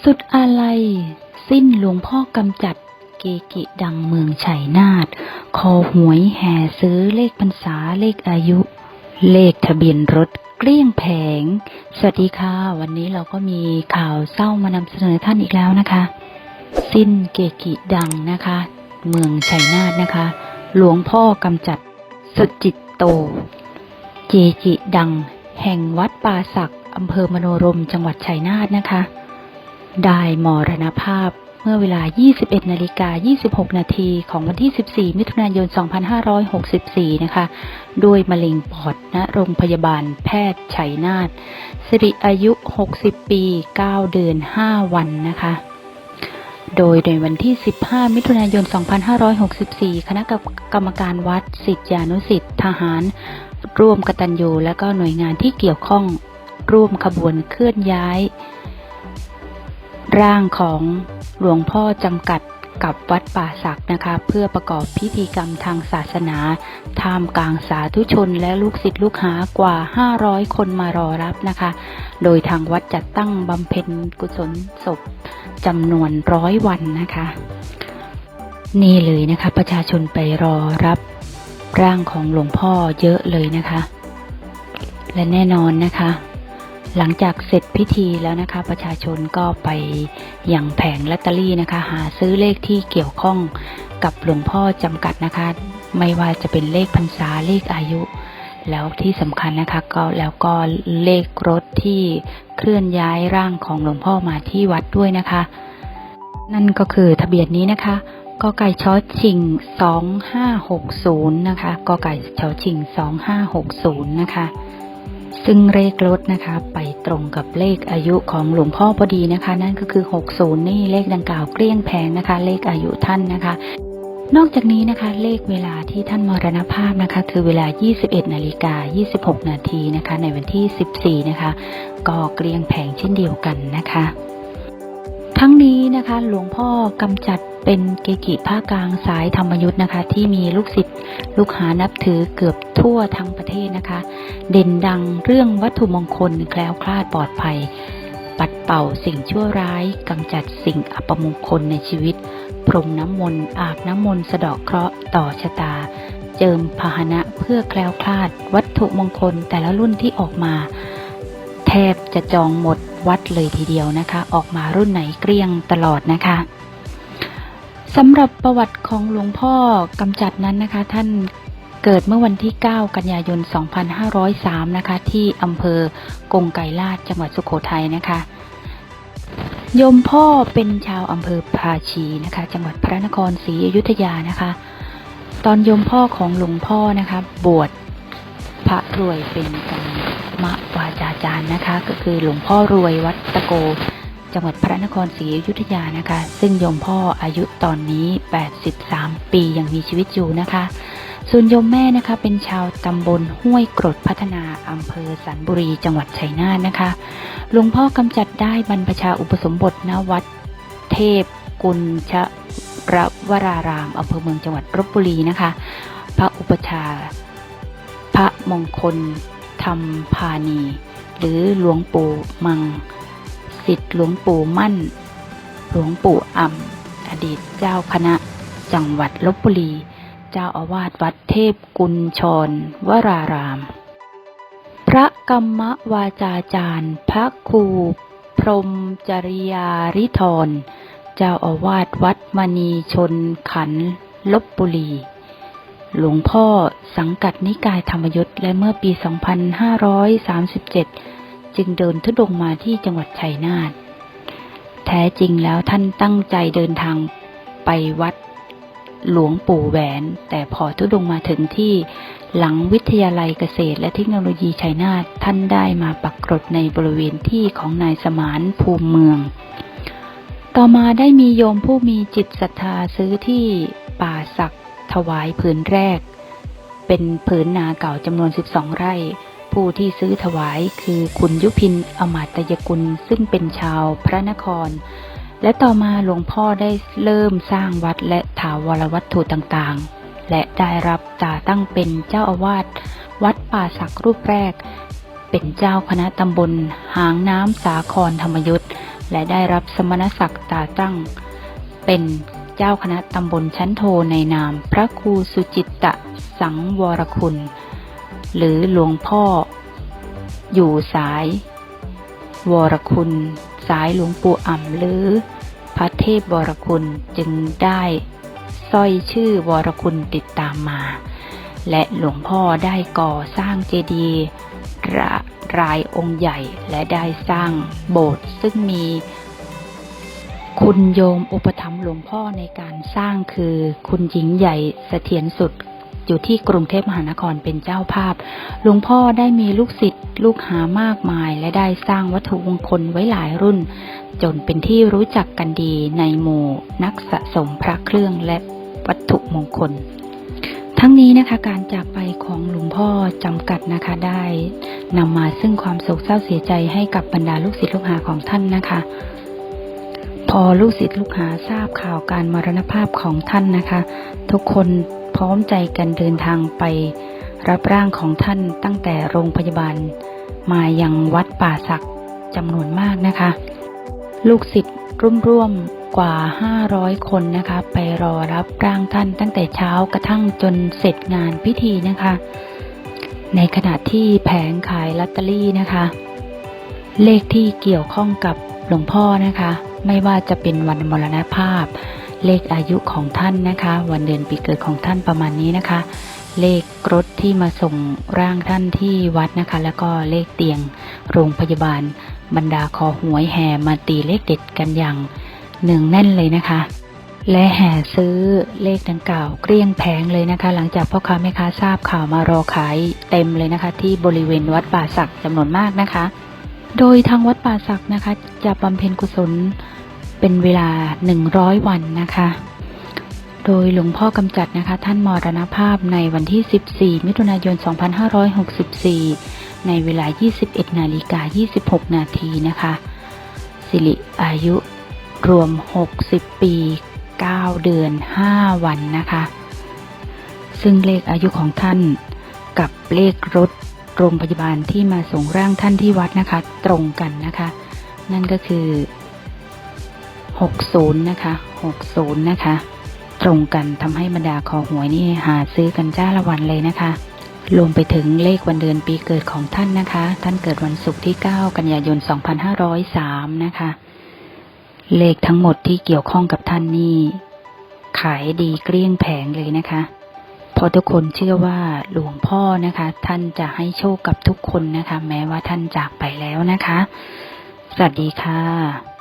สุดอาลัยสิ้นหลวงพ่อกำจัดเกกิดังเมืองชัยนาทคอหวยแห่ซื้อเลขพรรษาเลขอายุ เลขทะเบียนรถเกลี้ยงแผง สวัสดีค่ะ วันนี้เราก็มีข่าวเศร้ามานำเสนอท่านอีกแล้วนะคะ สิ้นเกกิดังนะคะ เมืองชัยนาทนะคะ หลวงพ่อกำจัดสุจิตโต เกจิดัง แห่งวัดป่าศักอำเภอมโนรมจังหวัดชัยนาทนะคะ ได้มรณภาพเมื่อเวลา 21 นาฬิกา 26 นาทีของวันที่ 14 มิถุนายน 2564 นะคะ ด้วยมะเร็งปอดณโรงพยาบาลแพทย์ชัยนาทสิริอายุ 60 ปี 9 เดือน 5 วันนะคะ โดยในวันที่ 15 มิถุนายน 2564 คณะกรรมการวัดสิทธิานุสิทธิ์ทหาร ร่วมกตัญญูและก็หน่วยงานที่เกี่ยวข้องร่วมขบวนเคลื่อนย้าย ร่างของหลวงพ่อจำกัดกับวัดป่าศักนะคะ เพื่อประกอบพิธีกรรมทางศาสนาท่ามกลางสาธุชนและลูกศิษย์ลูกหากว่า 500 คนมารอรับนะคะ โดยทางวัดจัดตั้งบำเพ็ญกุศลศพจำนวนร้อยวันนะคะ นี่เลยนะคะ ประชาชนไปรอรับร่างของหลวงพ่อเยอะเลยนะคะ และแน่นอนนะคะ หลังจากเสร็จพิธีแล้วนะคะ ประชาชนก็ไปอย่างแผงลอตเตอรี่นะคะ หาซื้อเลขที่เกี่ยวข้องกับหลวงพ่อจำกัดนะคะ ไม่ว่าจะเป็นเลขพรรษาเลขอายุ แล้วที่สำคัญนะคะก็แล้วก็เลขรถที่เคลื่อนย้ายร่างของหลวงพ่อมาที่วัดด้วยนะคะ นั่นก็คือทะเบียนนี้นะคะกไก่ชอชิง 2560 นะคะกไก่ชอชิง 2560 นะคะ ซึ่งเลขรถนะคะไปตรงกับเลขอายุของหลวงพ่อพอดีนะคะ นั่นก็คือ 60 นี่เลขดังกล่าวเกลี้ยงแพงนะคะ เลขอายุท่านนะคะ นอกจากนี้นะคะ เลขเวลาที่ท่านมรณภาพนะคะ คือเวลา 21นาฬิกา26 นาทีนะคะ ในวันที่ 14 นะคะ ก็เกลี้ยงแผงเช่นเดียวกันนะคะ ทั้งนี้นะคะ หลวงพ่อกำจัด เป็นเกจิภาคกลางสายธรรมยุทธ์นะคะ ที่มีลูกศิษย์ลูกหานับถือเกือบทั่วทั้งประเทศนะคะ เด่นดังเรื่องวัตถุมงคลแคล้วคลาดปลอดภัย ปัดเป่าสิ่งชั่วร้ายกำจัดสิ่งอัปมงคลในชีวิต พรมน้ำมนต์อาบน้ำมนต์สะเดาะเคราะห์ต่อชะตา เจิมพาหนะเพื่อแคล้วคลาด วัตถุมงคลแต่ละรุ่นที่ออกมา แทบจะจองหมดวัดเลยทีเดียวนะคะ ออกมารุ่นไหนเกลี้ยงตลอดนะคะ สำหรับประวัติของหลวงพ่อกำจัดนั้นนะคะ ท่านเกิดเมื่อวันที่ 9 กันยายน 2503 นะคะ ที่อำเภอกงไกรลาดจังหวัดสุโขทัยนะคะโยมพ่อเป็นชาวอำเภอภาชีนะคะ จังหวัดพระนครศรีอยุธยานะคะ ตอนโยมพ่อของหลวงพ่อนะคะ บวชพระรวยเป็นกรรมวาจาจารย์นะคะ ก็คือหลวงพ่อรวยวัดตะโก จังหวัดพระนครศรีอยุธยานะคะ ซึ่งโยมพ่ออายุตอนนี้ 83 ปียังมีชีวิตอยู่นะคะ ส่วนโยมแม่นะคะเป็นชาวตำบลห้วยกรดพัฒนาอำเภอสันบุรีจังหวัดชัยนาทนะคะหลวงพ่อกำจัดได้บรรพชาอุปสมบทณวัดเทพกุลชระวรารามอำเภอเมืองจังหวัดลบบุรีนะคะ พระอุปชา พระมงคลธรรมพานี หรือหลวงปู่มัง สิทธิหลวงปู่มั่น หลวงปู่อ่ำอดีตเจ้าคณะ จังหวัดลบบุรี เจ้าอาวาสวัดเทพกุญชร วราราม พระกรรมวาจาจารย์ พระครู พรหมจริยาริธรเจ้าอาวาสวัดมณีชนขันลบบุรี หลวงพ่อสังกัดนิกายธรรมยุทธ์และเมื่อปี 2537 จึงเดินทุดงมาที่จังหวัดชัยนาทแท้จริงแล้วท่านตั้งใจเดินทางไปวัดหลวงปู่แหวน แต่พอทุดงมาถึงที่หลังวิทยาลัยเกษตรและเทคโนโลยีชัยนาทท่านได้มาปักกรดในบริเวณที่ของนายสมานภูมิเมือง ต่อมาได้มีโยมผู้มีจิตศรัทธาซื้อที่ป่าศักถวายผืนแรก เป็นผืนนาเก่าจำนวน 12 ไร่ ผู้ที่ซื้อถวายคือคุณยุพินอมาตยกุลซึ่งเป็นชาวพระนคร และต่อมาหลวงพ่อได้เริ่มสร้างวัดและถาวรวัตถุต่างๆ และได้รับตาตั้งเป็นเจ้าอาวาสวัดป่าศักรูปแรก เป็นเจ้าคณะตำบล หางน้ำสาครธรรมยุทธ์และได้รับสมณศักดิ์ตาตั้ง เป็นเจ้าคณะตำบลชั้นโทในนาม พระครูสุจิตตะสังวรคุณ หรือหลวงพ่อ อยู่สาย วรคุณ สายหลวงปู่อ่ำหรือ พระเทพวรคุณจึงได้สร้อยชื่อวรคุณติดตามมา และหลวงพ่อได้ก่อสร้างเจดีย์ระรายองค์ใหญ่และได้สร้างโบสถ์ซึ่งมีคุณโยมอุปถัมภ์หลวงพ่อในการสร้างคือคุณหญิงใหญ่เสถียรสุด อยู่ที่กรุงเทพมหานครเป็นเจ้าภาพ หลวงพ่อได้มีลูกศิษย์ลูกหามากมาย และได้สร้างวัตถุมงคลไว้หลายรุ่น จนเป็นที่รู้จักกันดีในหมู่นักสะสมพระเครื่องและวัตถุมงคล ทั้งนี้นะคะการจากไปของหลวงพ่อจำกัดนะคะได้นำมาซึ่งความโศกเศร้าเสียใจให้กับบรรดาลูกศิษย์ลูกหาของท่านนะคะพอลูกศิษย์ลูกหาทราบข่าวการมรณภาพของท่านนะคะ ทุกคน ร้อมใจกันเดินทางไป รับร่างของท่านตั้งแต่โรงพยาบาล มายังวัดป่าศักจำนวนมากนะคะ ลูกศิษย์ร่วมร่วมๆกว่า 500 คนนะคะ ไปรอรับร่างท่านตั้งแต่เช้ากระทั่งจนเสร็จงานพิธีนะคะ ในขณะที่แผงขายลอตเตอรี่นะคะ เลขที่เกี่ยวข้องกับหลวงพ่อนะคะ ไม่ว่าจะเป็นวันมรณภาพ เลขอายุของท่านนะคะ วันเดือนปีเกิดของท่านประมาณนี้นะคะ เลขรถที่มาส่งร่างท่านที่วัดนะคะ แล้วก็เลขเตียงโรงพยาบาล บรรดาคอหวยแห่มาตีเลขเด็ดกันอย่างหนึ่งแน่นเลยนะคะและแห่ซื้อเลขดังกล่าวเกลี้ยงแผงเลยนะคะ หลังจากพ่อค้าแม่ค้าทราบข่าวมารอขายเต็มเลยนะคะ ที่บริเวณวัดป่าศักจำนวนมากนะคะ โดยทางวัดป่าศักนะคะ จะบำเพ็ญกุศล เป็นเวลา 100 วันนะคะ โดยหลวงพ่อกำจัดนะคะ ท่านมรณภาพในวันที่ 14 มิถุนายน 2564 ในเวลา 21 นาฬิกา 26 นาทีนะคะ สิริอายุรวม 60 ปี 9 เดือน 5 วันนะคะ ซึ่งเลขอายุของท่านกับเลขรถโรงพยาบาลที่มาส่งร่างท่านที่วัดนะคะ ตรงกันนะคะ นั่นก็คือ 60 นะคะ 60 นะคะ ตรงกันทำให้บรรดาคอหวยนี่หาซื้อกันจ้าละวันเลยนะคะ รวมไปถึงเลขวันเดือนปีเกิดของท่านนะคะ ท่านเกิดวันศุกร์ที่ 9 กันยายน 2503 นะคะ เลขทั้งหมดที่เกี่ยวข้องกับท่านนี่ขายดีเกลี้ยงแผงเลยนะคะ เพราะทุกคนเชื่อว่าหลวงพ่อนะคะ ท่านจะให้โชคกับทุกคนนะคะ แม้ว่าท่านจากไปแล้วนะคะ สวัสดีค่ะ「